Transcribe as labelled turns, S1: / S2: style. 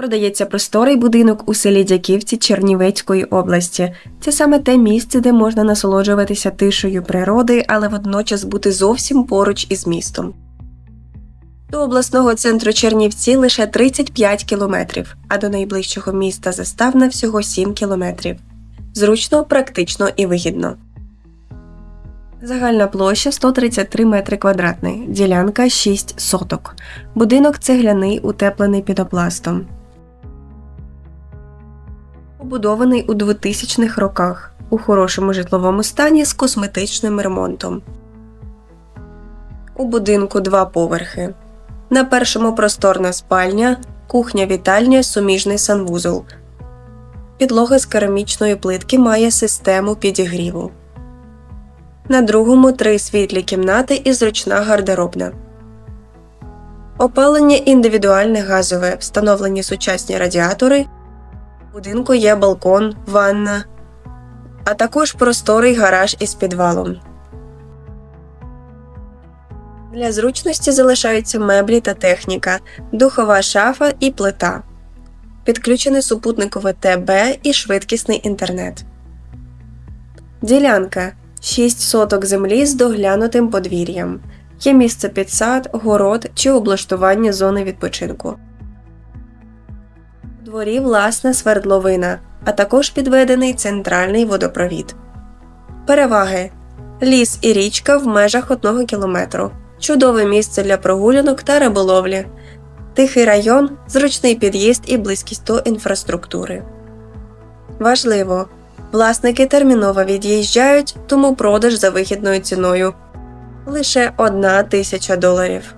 S1: Продається просторий будинок у селі Дяківці Чернівецької області. Це саме те місце, де можна насолоджуватися тишею природи, але водночас бути зовсім поруч із містом. До обласного центру Чернівці лише 35 кілометрів, а до найближчого міста Заставна всього 7 кілометрів. Зручно, практично і вигідно. Загальна площа 133 метри квадратний, ділянка 6 соток. Будинок цегляний, утеплений пінопластом. Побудований у 2000-х роках у хорошому житловому стані з косметичним ремонтом. У будинку два поверхи. На першому просторна спальня, кухня-вітальня, суміжний санвузол. Підлога з керамічної плитки має систему підігріву. На другому три світлі кімнати і зручна гардеробна. Опалення індивідуальне газове, встановлені сучасні радіатори. У будинку є балкон, ванна, а також просторий гараж із підвалом. Для зручності залишаються меблі та техніка, духова шафа і плита. Підключене супутникове ТБ і швидкісний інтернет. Ділянка 6 соток землі з доглянутим подвір'ям. Є місце під сад, город чи облаштування зони відпочинку. Дворі власна свердловина, а також підведений центральний водопровід. Переваги: ліс і річка в межах 1 кілометру. Чудове місце для прогулянок та риболовлі. Тихий район, зручний під'їзд і близькість до інфраструктури. Важливо! Власники терміново від'їжджають, тому продаж за вигідною ціною лише одна тисяча доларів.